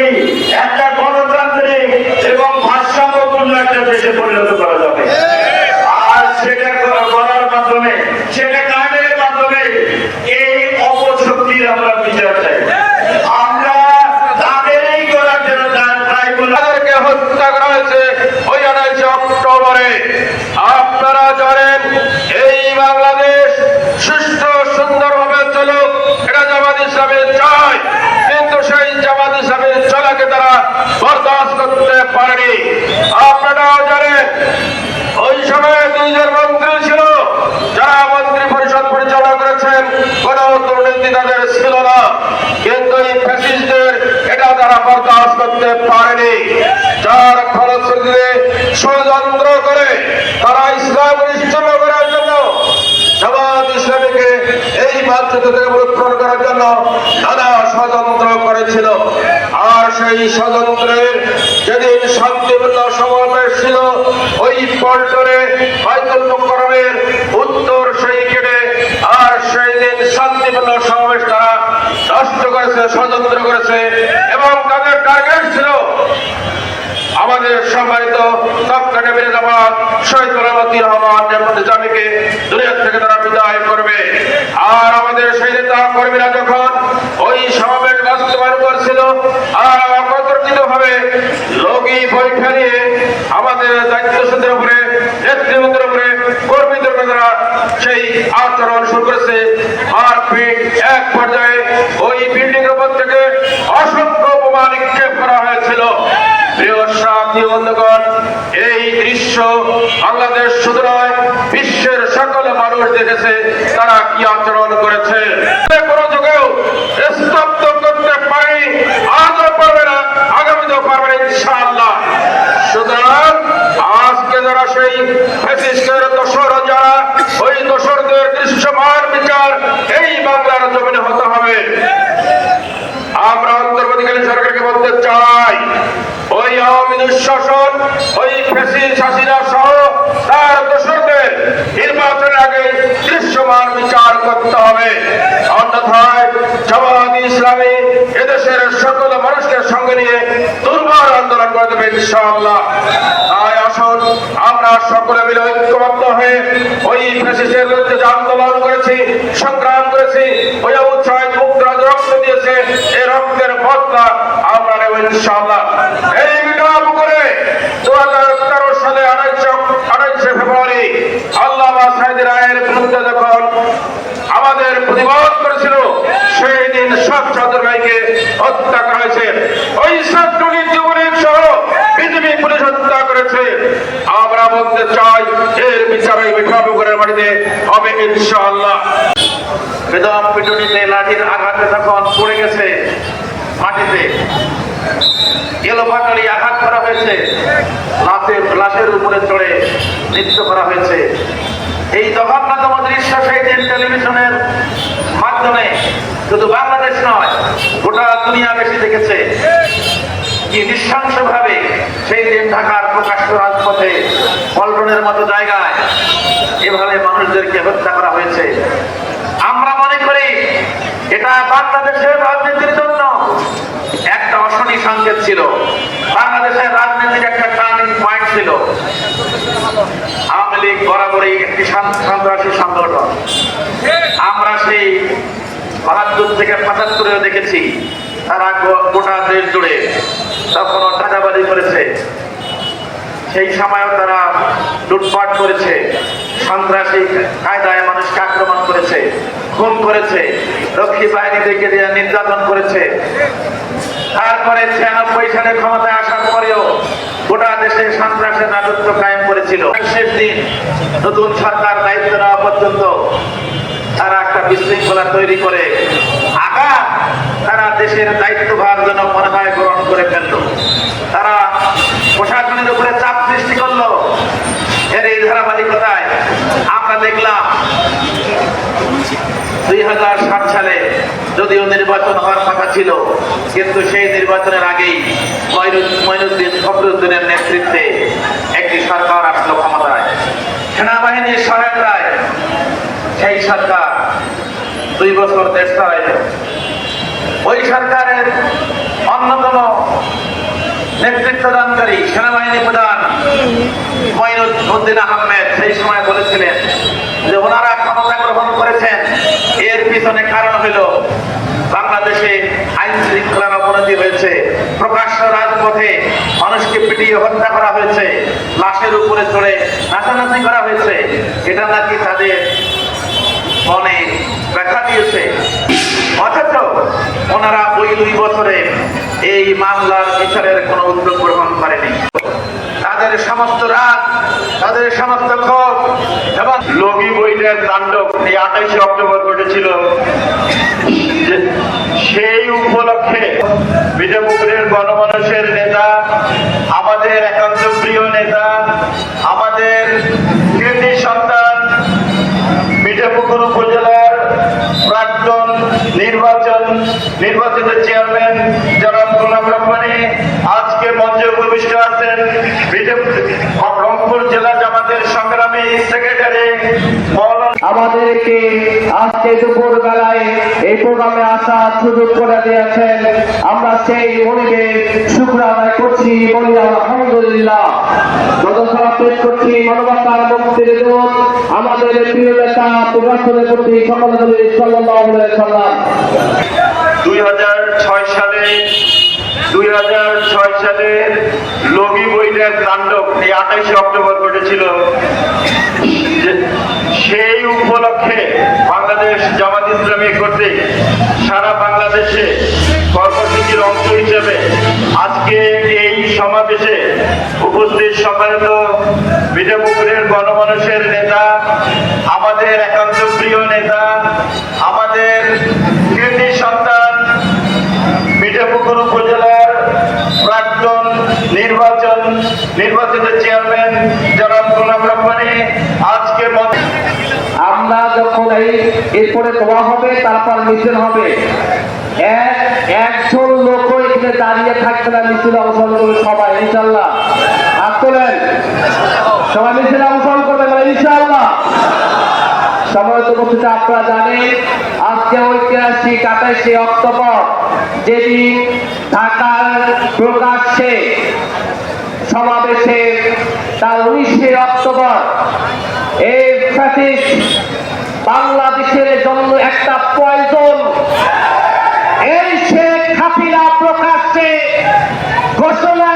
উপযোগী একটা গণতান্ত্রিক এবং ভারসাম্যপূর্ণ একটা দেশে পরিণত করা যাবে আর সেটা করা- করার মাধ্যমে সেটা কাজের মাধ্যমে এই অপশক্তির আমরা বিচার চাই আমরা তাদেরই করার জন্য ট্রাই করলাম তাদেরকে হত্যা করা হয়েছে ওই আড়াইশে অক্টোবরে আপনারা জানেন এই বাংলাদেশ সুষ্ঠু সুন্দরভাবে চলুক এটা জামাত ইসলামে চায় কিন্তু সেই জামাত ইসলামের চলাকে তারা বরদাস্ত করতে পারেনি আপনারাও জানেন ওই সময় দুইজন মন্ত্রী ছিল যারা মন্ত্রী পরিষদ পরিচালনা করেছেন কোন দুর্নীতি তাদের ছিল না কিন্তু এই ফ্যাসিস্টদের এটা তারা বরদাস্ত করতে পারেনি। যার ফলশ্রুতিতে ষড়যন্ত্র করে তারা ইসলাম নিশ্চয় করার জন্য, জামাত ইসলামীকে এই থেকে উৎপন্ন করার জন্য নানা ষড়যন্ত্র করেছিল। আর সেই ষড়যন্ত্রের যেদিন শান্তিপূর্ণ সমাবেশ ছিল, ওই পল্টনে বাইতুল মুকরমের উত্তর সেই কেটে আর সেই দিন শান্তিপূর্ণ সমাবেশ তারা নষ্ট করেছে ষড়যন্ত্র করেছে এবং তাদের টার্গেট ছিল আমাদের সম্মানিত তৎকালীন মির্জাবাদ শহীদ রহমতি রহমান জামাত ইসলামীকে দুনিয়া থেকে তারা বিদায় করবে। আর আমাদের সেই নেতা কর্মীরা যখন ওই সমাবেশ বাস্তবায়ন করছিল আর একত্রিত ভাবে লগি পরীক্ষা নিয়ে আমাদের দায়িত্বশীলদের উপরে নেতৃবৃন্দের উপরে কর্মীদের সেই আচরণ শুরু করেছে মারপিট এক পর্যায়ে ওই বিল্ডিং এর উপর থেকে অসংখ্য বোমা নিক্ষেপ করা হয়েছিল প্রিয় সাথী বন্ধুগণ, এই দৃশ্য বাংলাদেশ শুধু নয়, বিশ্বের সকল মানুষ দেখেছে, তারা কি আচরণ করেছে? কোনো যুগেও স্তব্ধ করতে পারেনি আজও পারবে না আগামীতেও পারবে না ইনশাআল্লাহ সুতরাং আজকে যারা সেই ফ্যাসিস্টের দোসর যারা ওই দোসরদের দৃশ্যমান বিচার এই বাংলার জমিনে হতে হবে আমরা অন্তর্বর্তীকালীন সরকারকে বলতে চাই ওই আওয়ামী দুঃশাসন ওই ফেসি শাসিনা সহ তার দোষরদের নির্বাচনের আগে দৃশ্যমান বিচার করতে হবে। অন্যথায় জামাত ইসলামী এদেশের সকল মানুষকে সঙ্গে নিয়ে দুর্বার আন্দোলন করে দেবে ইনশাআল্লাহ। তাই আসুন, আমরা সকলে মিলে ঐক্যবদ্ধ হয়ে ওই ফেসিসের বিরুদ্ধে আন্দোলন করেছি, সংগ্রাম করেছি, ওই উৎসাহ মুদ্রা রক্ত দিয়েছে এই রক্তের বদলা আমরা নেব ইনশাআল্লাহ এই বিক্রম করে দু হাজার তেরো সালে আড়াইশো আড়াইশে ফেব্রুয়ারি আল্লাহ সাহেদের আয়ের বিরুদ্ধে যখন আমাদের করেছিল, সেই দিন সব চাদর ভাইকে হত্যা করা হয়েছে। ওই ছাত্রলীগ যুবলীগ সহ বিজেপি পুলিশ হত্যা করেছে। আমরা বলতে চাই, এর বিচারে বিক্রমপুরের মাটিতে হবে ইনশাআল্লাহ। বেদম পিটুনিতে লাঠির আঘাতে তখন পড়ে গেছে মাটিতে। এলো পাকালি আঘাত করা হয়েছে। লাশের উপরে চড়ে নৃত্য করা হয়েছে। এই জঘন্যতম দৃশ্য সেই দিন টেলিভিশনের মাধ্যমে, শুধু বাংলাদেশ নয়, গোটা দুনিয়া বেশি দেখেছে। কি নৃশংস ভাবে সেই দিন ঢাকার প্রকাশ্য রাজপথে পল্টনের মতো জায়গায় এভাবে মানুষদেরকে হত্যা করা হয়েছে। আমরা মনে করি এটা বাংলাদেশের রাজনীতির জন্য একটা অশনি সংকেত ছিল। বাংলাদেশের রাজনীতির একটা টার্নিং পয়েন্ট ছিল। আওয়ামী লীগ বরাবরই একটি সন্ত্রাসী সংগঠন। আমরা সেই বাহাত্তর থেকে পঁচাত্তরেও দেখেছি, তারা গোটা দেশ জুড়ে তখনও চাঁদাবাদি করেছে। সেই সময়ও তারা লুটপাট করেছে, সন্ত্রাসী কায়দায় মানুষকে আক্রমণ করেছে, খুন করেছে, রক্ষী বাহিনীদেরকে দিয়ে নির্যাতন করেছে। তারপরে ছিয়ানব্বই সালে ক্ষমতায় আসার পরেও গোটা দেশে সন্ত্রাসের রাজত্ব কায়েম করেছিল। শেষ দিন নতুন সরকার দায়িত্ব নেওয়া পর্যন্ত তারা একটা বিশৃঙ্খলা তৈরি করে আগা তারা দেশের দায়িত্বভার জন্য মনে হয় গ্রহণ করে ফেলল। তারা প্রশাসনের উপরে চাপ সৃষ্টি করল। এর এই ধারাবাহিকতায় আমরা দেখলাম দুই হাজার সাত সালে যদিও নির্বাচন হওয়ার কথা ছিল, কিন্তু সেই নির্বাচনের আগেই মঈনুদ্দিন ফখরুদ্দিনের নেতৃত্বে একটি সরকার আসলো ক্ষমতায়। সেনাবাহিনীর সহায়তায় সেই সরকার দুই বছর দেশ চালাইল। ওই সরকারের অন্যতম নেতৃত্বদানকারী সেনাবাহিনী প্রধান মঈনুদ্দিন আহমেদ সেই সময় বলেছিলেন যে ওনারা ক্ষমতা গ্রহণ করেছেন পিছনে কারণ হলো। বাংলাদেশে আইন শৃঙ্খলার অবনতি হয়েছে। প্রকাশ্য রাজপথে মানুষকে পিটিয়ে হত্যা করা হয়েছে। লাশের উপরে চড়ে নাচানাচি করা হয়েছে। এটা নাকি তাদের মনে দেখা দিয়েছে? অথচ ওনারা ওই দুই বছরে এই মামলার বিচারের কোনো উদ্যোগ গ্রহণ করেনি। তাদের সমস্ত রাত তাদের সমস্ত এবং লগি তাণ্ডব এই আঠাইশে অক্টোবর ঘটেছিল। সেই উপলক্ষে বিজয়পুরের গণমানুষের নেতা, আমাদের একান্ত প্রিয় নেতা, আমাদের কৃতি সন্তান মিঠাপুকুর উপজেলার প্রাক্তন নির্বাচন, নির্বাচিত চেয়ারম্যান জনাব গোলাম রহমানি আজকে মঞ্চে উপবিষ্ট আছেন। আজকে দুপুর বেলায় এই প্রোগ্রামে আসার সুযোগ করে দিয়েছেন, আমরা সেই মনিবে শুক্র আদায় করছি, বলি আলহামদুলিল্লাহ। পেশ করছি মানবতার মুক্তির দূত আমাদের প্রিয় নেতা প্রতি সকল সাল্লাহ দুই হাজার ছয় সালে, দুই হাজার ছয় তাণ্ডব এই আঠাইশে অক্টোবর ঘটেছিল। সেই উপলক্ষে জামাত ইসলামী কর্তৃক সারা বাংলাদেশে কর্মসূচির অংশ হিসেবে আজকে এই সমাবেশে উপস্থিত সম্মানিত বিজয়পুকুরের গণমানুষের নেতা, আমাদের একান্ত প্রিয় নেতা, আমাদের কৃতি সন্তান মিঠাপুকুর উপজেলার প্রাক্তন নির্বাচন, নির্বাচিত চেয়ারম্যান জনাব গোলাম রহমানি, আজকে আমরা যখন এই এরপরে দোয়া হবে, তারপর মিছিল হবে। এক, একজন লোক এখানে দাঁড়িয়ে থাকবে না, মিছিল অংশগ্রহণ করবে সবাই ইনশাল্লাহ হাত তোলেন। সবাই মিছিল অংশগ্রহণ করবে ইনশাল্লাহ সময় তো বলতে আপনারা জানেন, আজকে ঐতিহাসিক আঠাশে অক্টোবর যেদিন ঢাকার প্রকাশ্যে সমাবেশে, তার উনিশে অক্টোবর এই বাংলাদেশের জন্য একটা প্রয়োজন। এই সে হাসিনা প্রকাশ্যে ঘোষণা